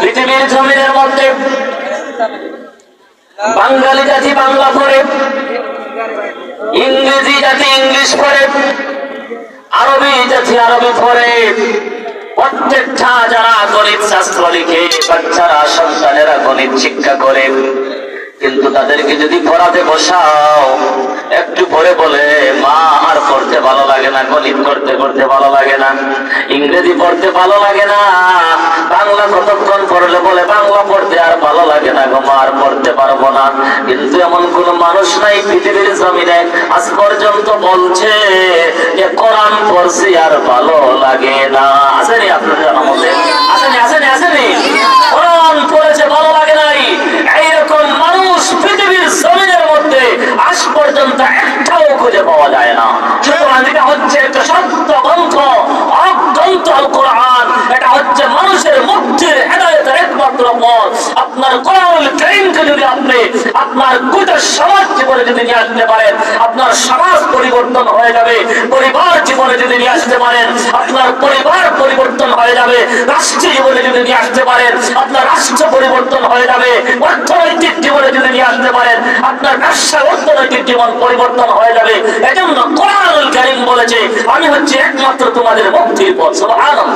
পৃথিবীর জমিনের মধ্যে বাঙালি জাতি বাংলা পড়ে, ইংরেজি জাতি ইংলিশ পড়ে, আরবি জাতি আরবি পড়ে। প্রত্যেকটা যারা গণিত, শাস্ত্র লিখে, বাচ্চারা, সন্তানেরা গণিত শিক্ষা করে, কিন্তু তাদেরকে যদি পড়াতে বসাও, একটু পরে বলে, মা আর পড়তে ভালো লাগে না, গণিত করতে করতে ভালো লাগে না, ইংরেজি পড়তে ভালো লাগে না বাংলা কতক্ষণ পড়লে বলে, বাংলা পড়তে আর ভালো লাগে না গো মা, আর পড়তে পারব না। কিন্তু এমন কোন মানুষ নাই পৃথিবীর জমিনে, আজ পর্যন্ত বলছে যে, কোরআন পড়ছি আর ভালো লাগে না। আসেনি জানা মতে আসেনি আসেনি আসেনি? কোরআন পড়েছে, ভালো লাগে নাই। এইরকম মানুষ পৃথিবীর জমিনের মধ্যে আজ পর্যন্ত একটাও খুঁজে পাওয়া যায় না। সুতরাং এটা হচ্ছে একটা সত্য গ্রন্থ অগ্রন্থ আল কোরআন এটা হচ্ছে মানুষের মুক্তির হেদায়তের পথ আপনার কোরআনুল কারীমকে যদি আপনি, আপনার গোটা সমাজ জীবনে যদি নিয়ে আসতে পারেন, আপনার সমাজ পরিবর্তন হয়ে যাবে, পরিবার জীবনে যদি নিয়ে আসতে পারেন, আপনার পরিবার পরিবর্তন হয়ে যাবে, রাষ্ট্র জীবনে যদি নিয়ে আসতে পারেন, আপনার রাষ্ট্র পরিবর্তন হয়ে যাবে, অর্থনৈতিক জীবনে যদি নিয়ে আসতে পারেন, আপনার ব্যবসা অর্থনৈতিক জীবন পরিবর্তন হয়ে যাবে। এজন্য কোরআনুল কারীম বলেছে, আমি হচ্ছে একমাত্র তোমাদের মুক্তির পথ, সুবহানাল্লাহ।